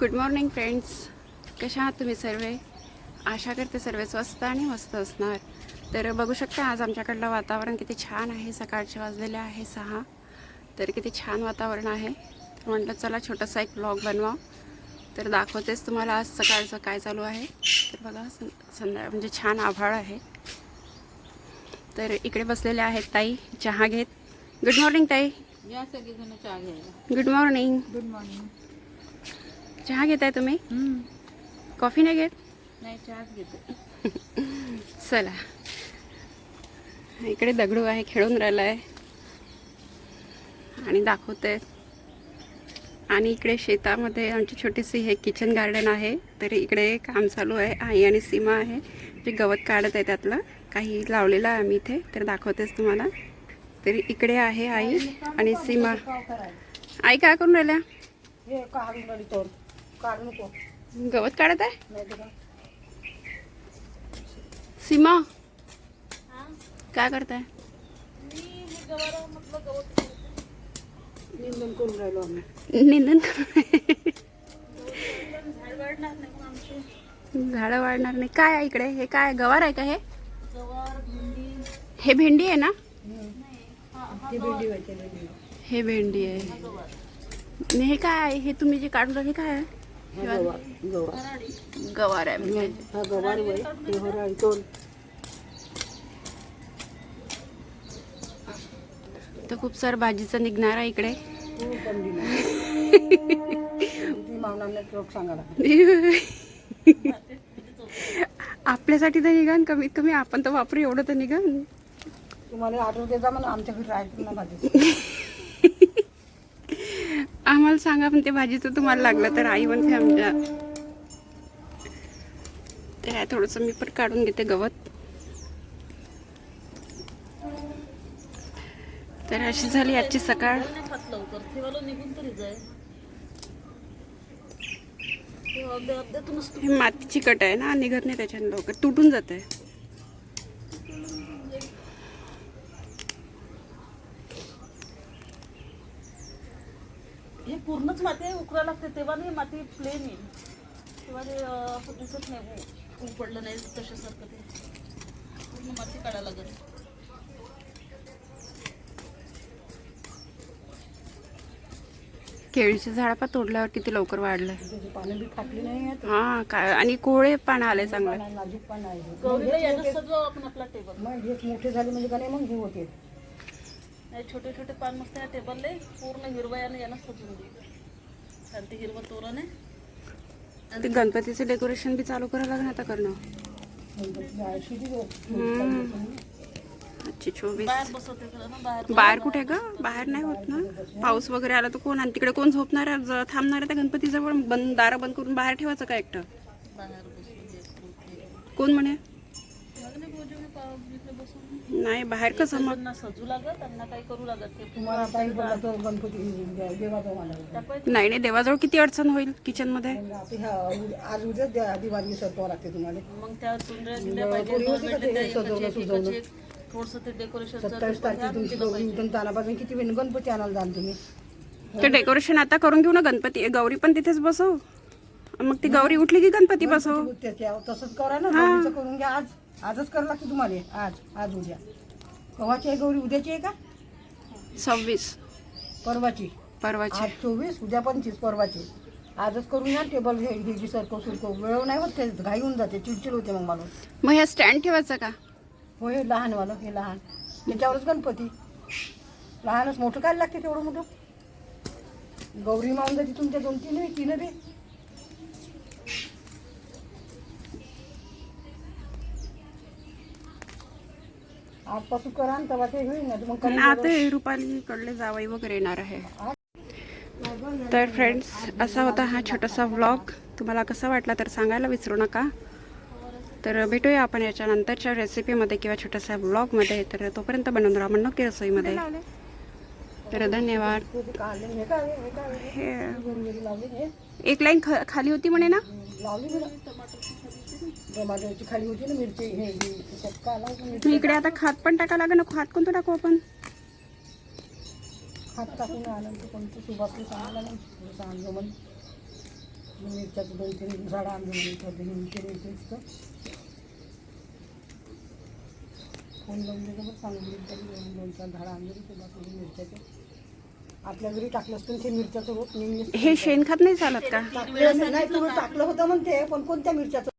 Good morning friends कशा आहात तुम्ही सर्व? आशा करते सर्व स्वस्त आणि मस्त असणार. तर बघू शकता आज आमच्याकडलं वातावरण किती छान आहे. सकाळचे वाजलेले आहे सहा. तर किती छान वातावरण आहे. तर म्हटलं चला छोटासा एक ब्लॉग बनवा तर दाखवतेच तुम्हाला आज सकाळचं काय चालू आहे. तर बघा सं संध्या म्हणजे छान आभाळ आहे. तर इकडे बसलेले आहेत ताई चहा घेत. गुड मॉर्निंग ताई. या सगळेजण चहा घ्यायला. गुड मॉर्निंग गुड मॉर्निंग चहा घेताय तुम्ही? कॉफी नाही घेत? नाही चहाच घेते. चला. इकडे दगडू आहे खेळून राहिला आहे आणि दाखवते आणि इकडे शेतामध्ये आमची छोटीशी हे किचन गार्डन आहे. तर इकडे काम चालू आहे. आई आणि सीमा आहे. जे गवत काढत आहे त्यातलं. काही लावलेलं आहे आम्ही इथे. तर दाखवतेच तुम्हाला. तर इकडे आहे आई आणि सीमा. आई काय करून राहिल्या? काढू नको. गवत काढत आहे? सीमा काय करताय? निंदन करून राहिलो आम्ही. निंदन करून झाडं वाढणार नाही काय आहे इकडे? हे काय गवार आहे का हे? हे भेंडी आहे ना? हे भेंडी आहे हे काय आहे? हे तुम्ही जे काढून राहिले काय आहे? हा गवार आहे म्हणजे. हा गवार वय तर खूप सारं भाजीचं निघणार आहे इकडे. सांगायला आपल्यासाठी तर निघान कमीत कमी आपण तर वापरू एवढं तर निघान. तुम्हाला आठवत देता म्हणून आमच्या घरी राहायचं ना भाजी सांगा पण ते भाजीचं तुम्हाला लागलं तर आई म्हणते आमच्या. तर आहे थोडंसं मी पण काढून घेते गवत. तर अशी झाली आजची सकाळ. निघून हे मातीची कट आहे ना निघत नाही त्याच्यानं लवकर. तुटून जात आहे हे पूर्णच माती उकरा लागते तेव्हा नाही माती प्लेन आहे. तेव्हा ते दिसत नाही ऊ- ऊन पडलं नाही तशासारखं ते. पूर्ण माती काढायला लागत केळीचे झाड पण तोडल्यावर किती लवकर वाढलंय. त्याची पानं बी फाटली नाही हा काय आणि कोवळे पानं आले चांगले. नाजूक पण आहे. गौरीला यानं सजवा आपण आपला टेबल मग हेच मोठे झाले म्हणजे का नाही मग हे होते. छोटे छोटे पान मस्त या टेबलले पूर्ण हिरवयानं यानं सजून दे आणि ते हिरवं तोरण आहे. ते गणपतीचं डेकोरेशन बी चालू करावं लागणार आता करणं? चोवीस. बाहेर बसवते खरं ना बाहेर बाहेर कुठे ग? बाहेर नाही होत ना. पाऊस वगैरे आला तर कोण आणि तिकडे कोण झोपणार थांबणार आहे त्या गणपतीजवळ? बंद दारं बंद करून बाहेर ठेवायचं का एकटं? बाहेर बसून दे कोण म्हणे? नाही बाहेर कसं मग? त्यांना सजू लागत त्यांना काही करू लागत ते तुम्हाला काही गणपती नाही नाही देवाजवळ किती अडचण होईल किचनमध्ये? आज उद्या दिवाळी सरतो लागते तुम्हाला. मग त्या चुंड्या गिंड्या पाहिजे दोन भेटले त्या एकाचे एक, एकाचे एक. थोडंसं ते डेकोरेशन सत्तावीस तारखेला तुमची गौरी तानापासून किती वेळ गणपती आणायला जाल तुम्ही? ते डेकोरेशन आता करून घेऊ ना गणपती. गौरी पण तिथेच बसव. मग ती गौरी उठली की गणपती बसव. त्याच्या तसंच करा ना गौरीचं करून घ्या. आज आजच करावं लागतं तुम्हाला? आज आज उद्या. केव्हाची आहे गौरी उद्याची आहे का? सव्वीस. परवाची. परवाची. आज चोवीस उद्या पंचवीस परवाची. आजच करून घ्या टेबल हे घ्यायची सरको सुरको वेळ नाही होत ते घाई होऊन जाते चिडचिड होते मग मला मग ह्या स्टँड ठेवायचा का? हो हे लहानवालं हे लहान. त्याच्यावरच गणपती. लहानच मोठं काय लागते तेवढं मोठं? गौरी मावून जाते तुमच्या दोन तीन तीन बी. आजपासून करा तेव्हा ते होईल ना. मग आता हे रुपाली कडले जावई वगैरे येणार आहे. तर फ्रेंड्स असा होता हा छोटासा व्लॉग तुम्हाला कसा वाटला तर सांगायला विसरू नका. तर भेटूया आपण याच्या नंतरच्या रेसिपीमध्ये किंवा छोट्याशा व्लॉगमध्ये तर तोपर्यंत बनवून राहा म्हणून की रसोईमध्ये तर धन्यवाद. हे. एक लाईन ख खाली होती म्हणे ना? खाली होती ना मिरची हे इकडे आता खात पण टाका लागेल ना? खात कोणतं टाकू आपण? हात टाकून आलं तर कोणतं सुभाषला सांगायला नाही सांगलं म्हणजे मिरच्याचं दोन तीन झाडं मिरची फोन लावून बरं सांगून मिरच्याची दोन चार झाडं आणले तुला थोडी मिरच्याचे. आपल्या घरी टाकलं असतं ते मिरच्याचं रोप हे शेणखत नाही चालत का? टाकलं नाही तुम्ही टाकलं होतं म्हणते पण कोणत्या मिरच्याचं?